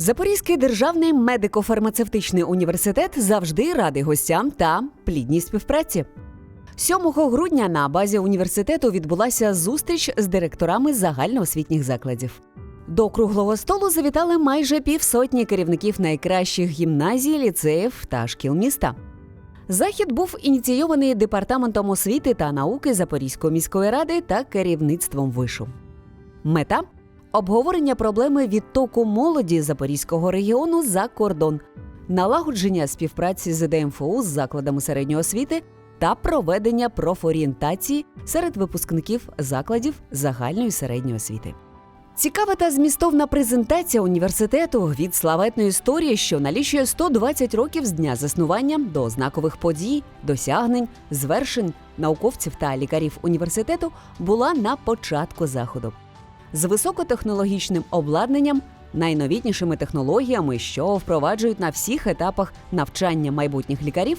Запорізький державний медико-фармацевтичний університет завжди радий гостям та плідній співпраці. 7 грудня на базі університету відбулася зустріч з директорами загальноосвітніх закладів. До круглого столу завітали майже півсотні керівників найкращих гімназій, ліцеїв та шкіл міста. Захід був ініційований департаментом освіти та науки Запорізької міської ради та керівництвом вишу. Мета обговорення проблеми відтоку молоді Запорізького регіону за кордон, налагодження співпраці з ДМФУ з закладами середньої освіти та проведення профорієнтації серед випускників закладів загальної середньої освіти. Цікава та змістовна презентація університету від славетної історії, що налічує 120 років з дня заснування до знакових подій, досягнень, звершень науковців та лікарів університету, була на початку заходу з високотехнологічним обладнанням, найновітнішими технологіями, що впроваджують на всіх етапах навчання майбутніх лікарів,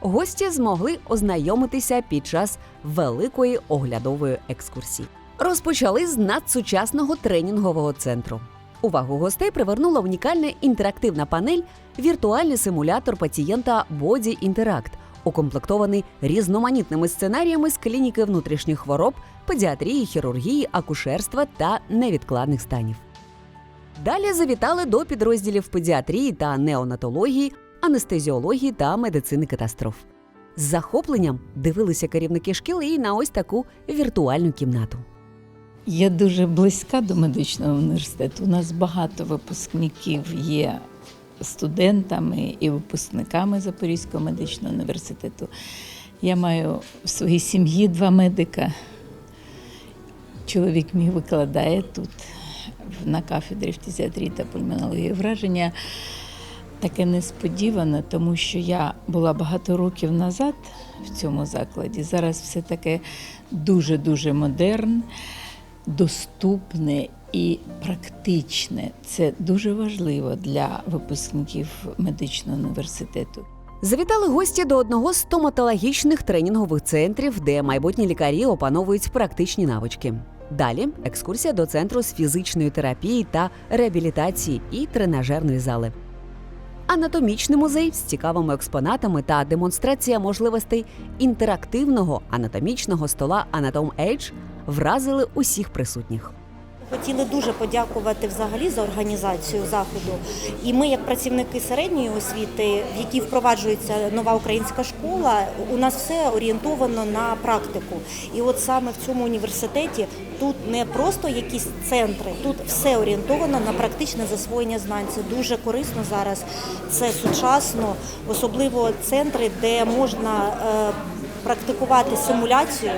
гості змогли ознайомитися під час великої оглядової екскурсії. Розпочали з надсучасного тренінгового центру. Увагу гостей привернула унікальна інтерактивна панель, віртуальний симулятор пацієнта Body Interact, укомплектований різноманітними сценаріями з клініки внутрішніх хвороб, педіатрії, хірургії, акушерства та невідкладних станів. Далі завітали до підрозділів педіатрії та неонатології, анестезіології та медицини катастроф. З захопленням дивилися керівники шкіл і на ось таку віртуальну кімнату. Я дуже близька до медичного університету. У нас багато випускників є студентами і випускниками Запорізького медичного університету. Я маю в своїй сім'ї два медика. Чоловік мій викладає тут на кафедрі фтизіатрії та пульмонології враження. Таке несподіване, тому що я була багато років назад в цьому закладі. Зараз все таке дуже-дуже модерн, доступне і практичне. Це дуже важливо для випускників медичного університету. Завітали гості до одного з стоматологічних тренінгових центрів, де майбутні лікарі опановують практичні навички. Далі екскурсія до центру з фізичної терапії та реабілітації і тренажерної зали. Анатомічний музей з цікавими експонатами та демонстрація можливостей інтерактивного анатомічного стола Anatom Edge вразили усіх присутніх. Хотіли дуже подякувати взагалі за організацію заходу. І ми, як працівники середньої освіти, в якій впроваджується нова українська школа, у нас все орієнтовано на практику. І от саме в цьому університеті тут не просто якісь центри, тут все орієнтовано на практичне засвоєння знань. Це дуже корисно зараз. Це сучасно, особливо центри, де можна е, практикувати симуляцію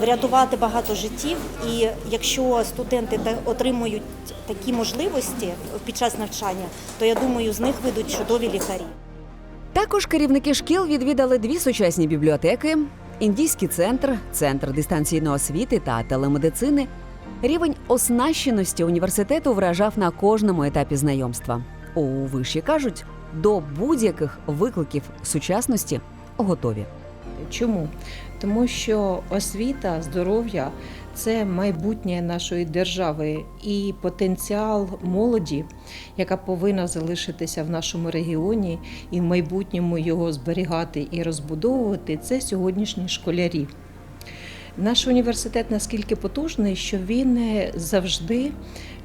врятувати багато життів. І якщо студенти отримують такі можливості під час навчання, то я думаю, з них вийдуть чудові лікарі. Також керівники шкіл відвідали дві сучасні бібліотеки, індійський центр, центр дистанційної освіти та телемедицини. Рівень оснащеності університету вражав на кожному етапі знайомства. У виші кажуть, до будь-яких викликів сучасності готові. Чому? Тому що освіта, здоров'я це майбутнє нашої держави і потенціал молоді, яка повинна залишитися в нашому регіоні і в майбутньому його зберігати і розбудовувати, це сьогоднішні школярі. Наш університет наскільки потужний, що він е, завжди,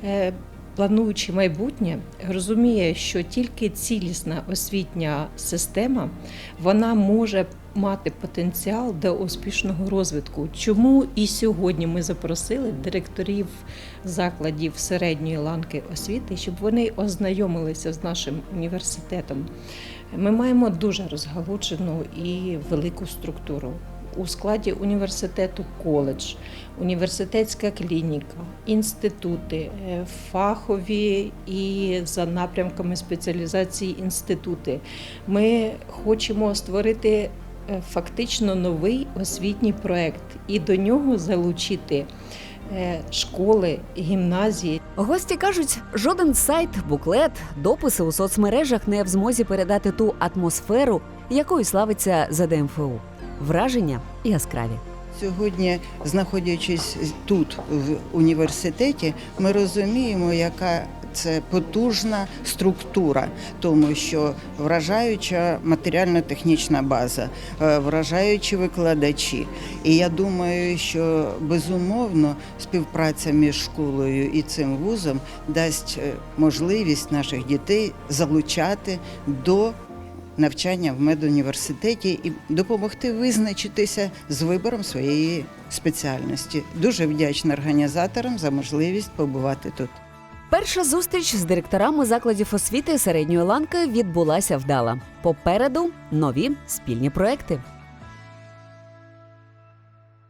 е, плануючи майбутнє, розуміє, що тільки цілісна освітня система вона може мати потенціал до успішного розвитку. Чому і сьогодні ми запросили директорів закладів середньої ланки освіти, щоб вони ознайомилися з нашим університетом. Ми маємо дуже розгалуджену і велику структуру. У складі університету коледж, університетська клініка, інститути, е, фахові і за напрямками спеціалізації інститути. Ми хочемо створити е, фактично новий освітній проект і до нього залучити е, школи, гімназії, Гості кажуть, жоден сайт, буклет, дописи у соцмережах не в змозі передати ту атмосферу, якою славиться за ДМФУ. Враження яскраві. сьогодні, знаходячись тут, в університеті, ми розуміємо, яка це потужна структура, тому що вражаюча матеріально-технічна база, е, вражаючі викладачі. І я думаю, що безумовно співпраця між школою і цим вузом дасть е, можливість наших дітей залучати до навчання в медуніверситеті і допомогти визначитися з вибором своєї спеціальності. Дуже вдячна організаторам за можливість побувати тут. Перша зустріч з директорами закладів освіти середньої ланки відбулася вдала. Попереду нові спільні проекти.